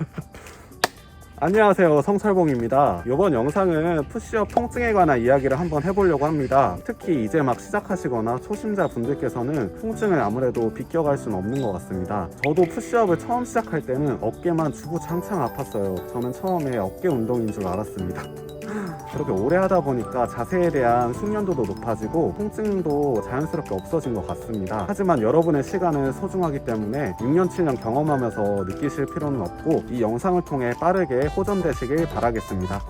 안녕하세요 성철봉입니다. 이번 영상은 푸시업 통증에 관한 이야기를 한번 해보려고 합니다. 특히 이제 막 시작하시거나 초심자 분들께서는 통증을 아무래도 비껴갈 수는 없는 것 같습니다. 저도 푸시업을 처음 시작할 때는 어깨만 주구장창 아팠어요. 저는 처음에 어깨 운동인 줄 알았습니다 그렇게 오래 하다 보니까 자세에 대한 숙련도도 높아지고 통증도 자연스럽게 없어진 것 같습니다. 하지만 여러분의 시간은 소중하기 때문에 6년, 7년 경험하면서 느끼실 필요는 없고 이 영상을 통해 빠르게 호전되시길 바라겠습니다.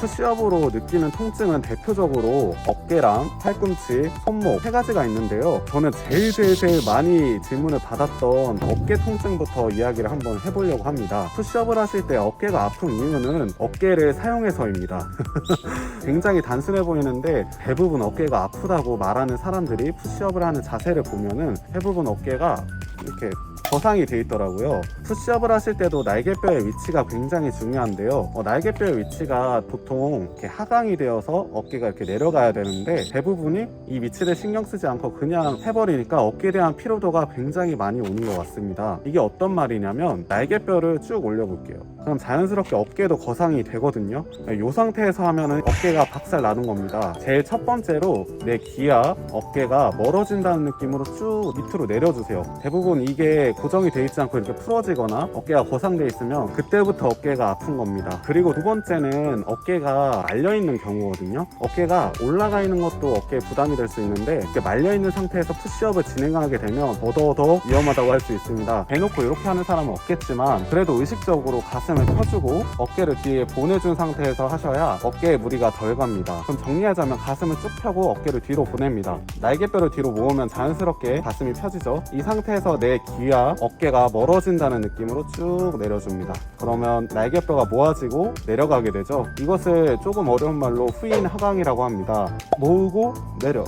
푸시업으로 느끼는 통증은 대표적으로 어깨랑 팔꿈치, 손목 세 가지가 있는데요. 저는 제일 제일 제일 많이 질문을 받았던 어깨 통증부터 이야기를 한번 해보려고 합니다. 푸시업을 하실 때 어깨가 아픈 이유는 어깨를 사용해서입니다. 굉장히 단순해 보이는데 대부분 어깨가 아프다고 말하는 사람들이 푸시업을 하는 자세를 보면은 대부분 어깨가 이렇게 거상이 돼 있더라고요. 푸시업을 하실 때도 날개뼈의 위치가 굉장히 중요한데요. 어, 날개뼈의 위치가 보통 이렇게 하강이 되어서 어깨가 이렇게 내려가야 되는데 대부분이 이 위치를 신경 쓰지 않고 그냥 해버리니까 어깨에 대한 피로도가 굉장히 많이 오는 것 같습니다. 이게 어떤 말이냐면 날개뼈를 쭉 올려볼게요. 그럼 자연스럽게 어깨도 거상이 되거든요. 이 상태에서 하면은 어깨가 박살 나는 겁니다. 제일 첫 번째로 내 귀와 어깨가 멀어진다는 느낌으로 쭉 밑으로 내려주세요. 대부분 이게 고정이 돼 있지 않고 이렇게 풀어지거나 어깨가 거상돼 있으면 그때부터 어깨가 아픈 겁니다. 그리고 두 번째는 어깨가 말려 있는 경우거든요. 어깨가 올라가 있는 것도 어깨에 부담이 될 수 있는데 이렇게 말려 있는 상태에서 푸시업을 진행하게 되면 더더더 위험하다고 할 수 있습니다. 대놓고 이렇게 하는 사람은 없겠지만 그래도 의식적으로 가슴을 펴주고 어깨를 뒤에 보내준 상태에서 하셔야 어깨에 무리가 덜 갑니다. 그럼 정리하자면 가슴을 쭉 펴고 어깨를 뒤로 보냅니다. 날개뼈를 뒤로 모으면 자연스럽게 가슴이 펴지죠. 이 상태에서 내 귀와 어깨가 멀어진다는 느낌으로 쭉 내려줍니다. 그러면 날개뼈가 모아지고 내려가게 되죠. 이것을 조금 어려운 말로 후인 하강이라고 합니다. 모으고 내려.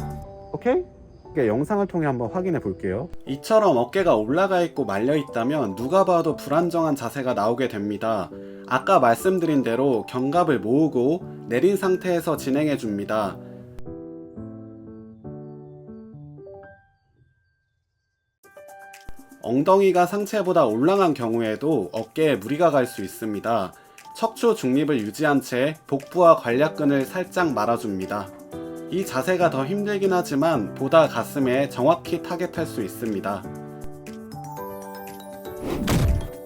오케이? 영상을 통해 한번 확인해 볼게요. 이처럼 어깨가 올라가 있고 말려 있다면 누가 봐도 불안정한 자세가 나오게 됩니다. 아까 말씀드린 대로 견갑을 모으고 내린 상태에서 진행해 줍니다. 엉덩이가 상체보다 올라간 경우에도 어깨에 무리가 갈 수 있습니다. 척추 중립을 유지한 채 복부와 관략근을 살짝 말아줍니다. 이 자세가 더 힘들긴 하지만 보다 가슴에 정확히 타겟할 수 있습니다.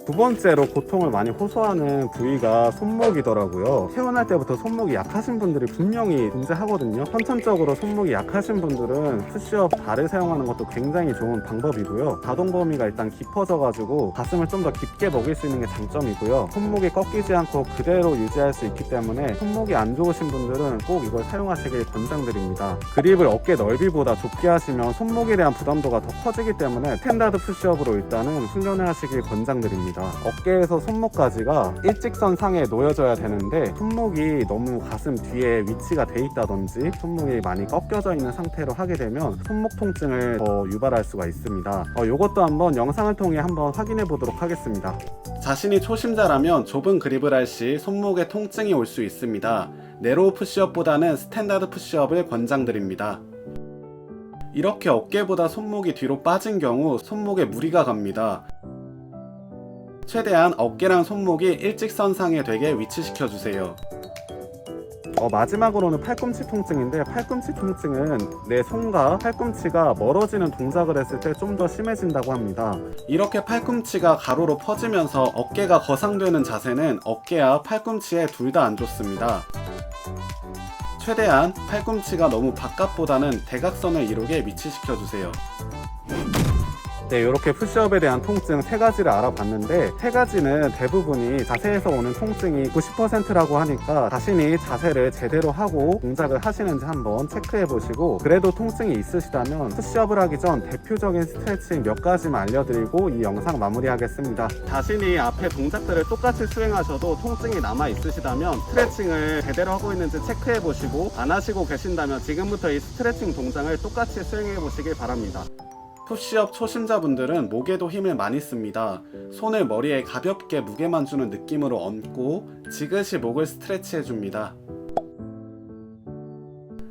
두 번째로 고통을 많이 호소하는 부위가 손목이더라고요. 태어날 때부터 손목이 약하신 분들이 분명히 존재하거든요. 선천적으로 손목이 약하신 분들은 푸시업 발을 사용하는 것도 굉장히 좋은 방법이고요. 가동 범위가 일단 깊어져가지고 가슴을 좀 더 깊게 먹일 수 있는 게 장점이고요. 손목이 꺾이지 않고 그대로 유지할 수 있기 때문에 손목이 안 좋으신 분들은 꼭 이걸 사용하시길 권장드립니다. 그립을 어깨 넓이보다 좁게 하시면 손목에 대한 부담도가 더 커지기 때문에 스탠다드 푸시업으로 일단은 훈련을 하시길 권장드립니다. 어깨에서 손목까지가 일직선 상에 놓여져야 되는데 손목이 너무 가슴 뒤에 위치가 돼 있다든지 손목이 많이 꺾여져 있는 상태로 하게 되면 손목 통증을 더 유발할 수가 있습니다. 어, 이것도 한번 영상을 통해 한번 확인해 보도록 하겠습니다. 자신이 초심자라면 좁은 그립을 할 시 손목에 통증이 올 수 있습니다. 네로우 푸시업보다는 스탠다드 푸시업을 권장드립니다. 이렇게 어깨보다 손목이 뒤로 빠진 경우 손목에 무리가 갑니다. 최대한 어깨랑 손목이 일직선상에 되게 위치시켜 주세요. 어, 마지막으로는 팔꿈치 통증인데 팔꿈치 통증은 내 손과 팔꿈치가 멀어지는 동작을 했을 때 좀 더 심해진다고 합니다. 이렇게 팔꿈치가 가로로 퍼지면서 어깨가 거상되는 자세는 어깨와 팔꿈치에 둘 다 안 좋습니다. 최대한 팔꿈치가 너무 바깥보다는 대각선을 이루게 위치시켜 주세요. 네, 이렇게 푸시업에 대한 통증 세 가지를 알아봤는데 세 가지는 대부분이 자세에서 오는 통증이 90%라고 하니까 자신이 자세를 제대로 하고 동작을 하시는지 한번 체크해 보시고 그래도 통증이 있으시다면 푸시업을 하기 전 대표적인 스트레칭 몇 가지만 알려드리고 이 영상 마무리하겠습니다. 자신이 앞에 동작들을 똑같이 수행하셔도 통증이 남아 있으시다면 스트레칭을 제대로 하고 있는지 체크해 보시고 안 하시고 계신다면 지금부터 이 스트레칭 동작을 똑같이 수행해 보시길 바랍니다. 푸시업 초심자분들은 목에도 힘을 많이 씁니다. 손을 머리에 가볍게 무게만 주는 느낌으로 얹고 지그시 목을 스트레치 해줍니다.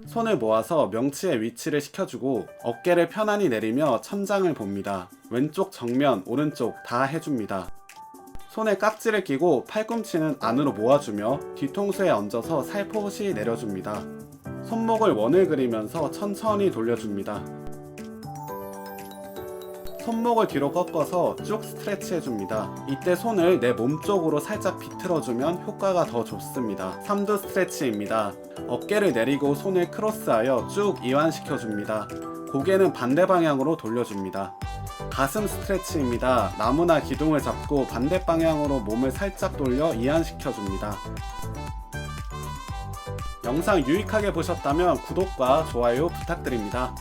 손을 모아서 명치의 위치를 시켜주고 어깨를 편안히 내리며 천장을 봅니다. 왼쪽 정면, 오른쪽 다 해줍니다. 손에 깍지를 끼고 팔꿈치는 안으로 모아주며 뒤통수에 얹어서 살포시 내려줍니다. 손목을 원을 그리면서 천천히 돌려줍니다. 손목을 뒤로 꺾어서 쭉 스트레치 해줍니다. 이때 손을 내 몸 쪽으로 살짝 비틀어주면 효과가 더 좋습니다. 삼두 스트레치입니다. 어깨를 내리고 손을 크로스하여 쭉 이완시켜줍니다. 고개는 반대 방향으로 돌려줍니다. 가슴 스트레치입니다. 나무나 기둥을 잡고 반대 방향으로 몸을 살짝 돌려 이완시켜줍니다. 영상 유익하게 보셨다면 구독과 좋아요 부탁드립니다.